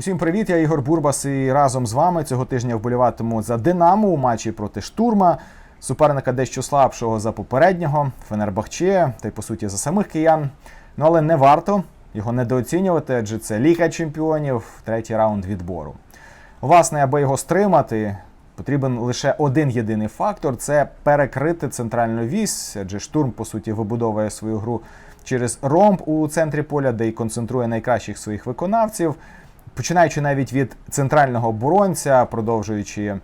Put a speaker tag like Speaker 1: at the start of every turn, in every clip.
Speaker 1: Усім привіт, я Ігор Бурбас і разом з вами цього тижня вболіватиму за Динамо у матчі проти штурма, суперника дещо слабшого за попереднього, Фенербахче, та й по суті за самих киян. Ну але не варто його недооцінювати, адже це Ліга Чемпіонів, третій раунд відбору. Власне, аби його стримати, потрібен лише один єдиний фактор це перекрити центральну вісь, адже штурм, по суті, вибудовує свою гру через ромб у центрі поля, де й концентрує найкращих своїх виконавців. Починаючи навіть від центрального оборонця, продовжуючи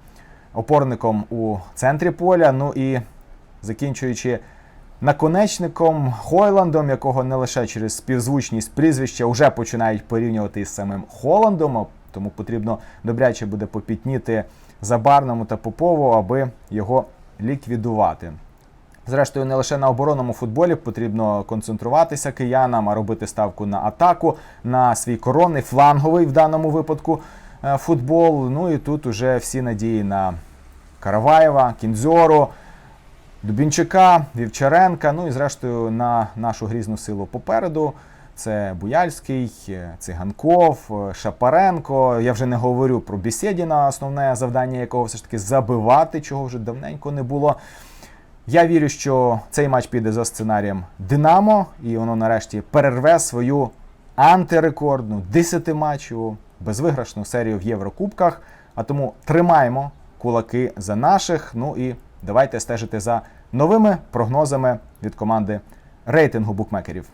Speaker 1: опорником у центрі поля, ну і закінчуючи наконечником Хойландом, якого не лише через співзвучність прізвища вже починають порівнювати із самим Холландом, тому потрібно добряче буде попітніти Забарному та Попову, аби його ліквідувати. Зрештою, не лише на оборонному футболі потрібно концентруватися киянам, а робити ставку на атаку, на свій коронний, фланговий в даному випадку е, футбол. Ну і тут уже всі надії на Караваєва, Кінзьору, Дубінчика, Вівчаренка. Ну і зрештою на нашу грізну силу попереду. Це Буяльський, е, Циганков, е, Шапаренко. Я вже не говорю про Бісєдіна, основне завдання якого все ж таки забивати, чого вже давненько не було. Я вірю, що цей матч піде за сценарієм Динамо, і воно нарешті перерве свою антирекордну 10-матчеву безвиграшну серію в Єврокубках. А тому тримаємо кулаки за наших. Ну і давайте стежити за новими прогнозами від команди рейтингу букмекерів.